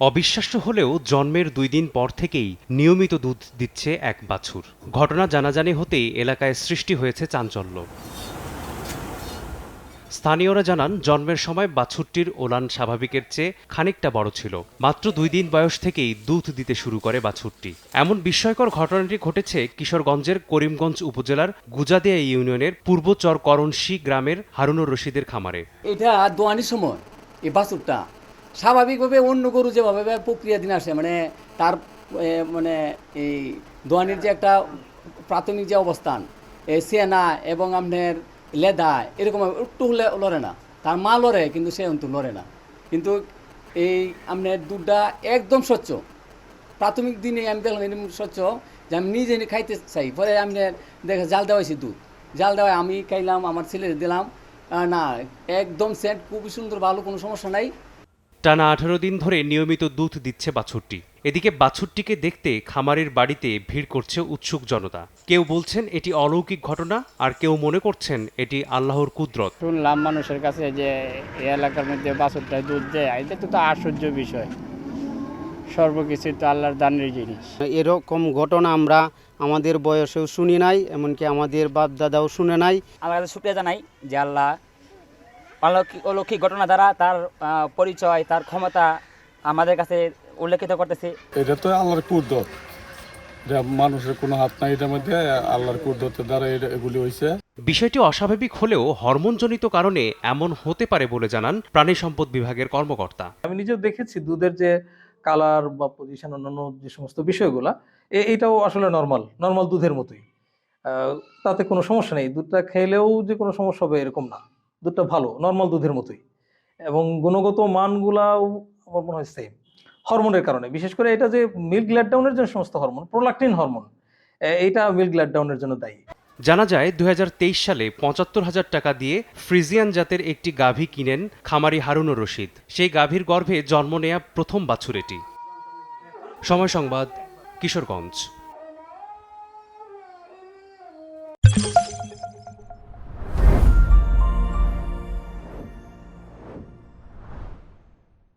অবিশ্বাস্য হলেও জন্মের দুই দিন পর থেকেই নিয়মিত দুধ দিচ্ছে এক বাছুর। ঘটনা জানাজানি হতেই এলাকায় সৃষ্টি হয়েছে চাঞ্চল্য। স্থানীয়রা জানান, জন্মের সময় বাছুরটির ওলান স্বাভাবিকের চেয়ে খানিকটা বড় ছিল। মাত্র দুই দিন বয়স থেকেই দুধ দিতে শুরু করে বাছুরটি। এমন বিস্ময়কর ঘটনাটি ঘটেছে কিশোরগঞ্জের করিমগঞ্জ উপজেলার গুজাদিয়া ইউনিয়নের পূর্বচর করণশি গ্রামের হারুনুর রশিদের খামারে। এটা দোয়ানির সময়, এই বাছুরটা। স্বাভাবিকভাবে অন্য গরু যেভাবে প্রক্রিয়া দিন আসে মানে তার মানে এই দোয়ানির যে একটা প্রাথমিক যে অবস্থান সেনা এবং আপনার লেদা, এরকম একটু হলে লড়ে না। তার মা লড়ে, কিন্তু সে কিন্তু লড়ে না। কিন্তু এই আপনার দুধটা একদম স্বচ্ছ। প্রাথমিক দিনে আমি দেখলাম এরকম স্বচ্ছ যে আমি নিজে খাইতে চাই। পরে আমি দেখে জাল দেওয়াইছি দুধ। জাল দেওয়ায় আমি খাইলাম, আমার ছেলে দিলাম। না, একদম সেন্ট খুবই সুন্দর, ভালো কোনো সমস্যা নাই। টানা আঠারো দিন ধরে নিয়মিত দুধ দিচ্ছে বাছুরটি। এদিকে বাছুরটিকে দেখতে খামারের বাড়িতে ভিড় করছে উৎসুক জনতা। কেউ বলছেন এটি অলৌকিক ঘটনা আর কেউ মনে করছেন এটি আল্লাহর কুদরত। শুনলাম মানুষের কাছে যে এই এলাকার মধ্যে বাছুরটায় দুধ দেয় এটা তো তো আশ্চর্য বিষয়। সর্বকিছু তো আল্লাহর দানের জিনিস। এরকম ঘটনা আমরা আমাদের বয়সেও শুনি নাই এমনকি আমাদের বাপ দাদাও শুনে নাই। আমরা কাছে শুক্রিয়া জানাই যে আল্লাহ অলৌকিক অলৌকিক ঘটনা দ্বারা তার পরিচয় তার ক্ষমতা আমাদের কাছে উল্লেখিত করতেছে। এটা তো আল্লাহর কুদরত। মানুষের কোনো হাত নাই এটার মধ্যে আল্লাহর কুদরতের দ্বারা এগুলি হয়েছে বিষয়টি অস্বাভাবিক হলেও হরমোনজনিত কারণে এমন হতে পারে বলে জানান প্রাণী সম্পদ বিভাগের কর্মকর্তা। আমি নিজেও দেখেছি দুধের যে কালার বা পজিশন অন্যান্য যে সমস্ত বিষয়গুলা এ- এটাও আসলে নর্মাল নর্মাল দুধের মতোই। তাতে কোনো সমস্যা নেই। দুধটা খেলেও যে কোনো সমস্যা হবে এরকম না। দুধটা ভালো নর্মাল দুধের মতোই। এবং গুণগত মানগুলাও আমার মনে হয় সেম হরমোনের কারণে, বিশেষ করে এটা যে মিল্ক গ্ল্যাড ডাউনের যে সমস্ত হরমোন প্রোলাকটিন হরমোন এইটা মিল্ক গ্ল্যাড ডাউনের জন্য দায়ী। জানা যায়, দুই হাজার তেইশ সালে পঁচাত্তর হাজার টাকা দিয়ে ফ্রিজিয়ান জাতের একটি গাভী কিনেন খামারি হারুনুর রশিদ। সেই গাভীর গর্ভে জন্ম নেয়া প্রথম বাছুর এটি সময় সংবাদ, কিশোরগঞ্জ।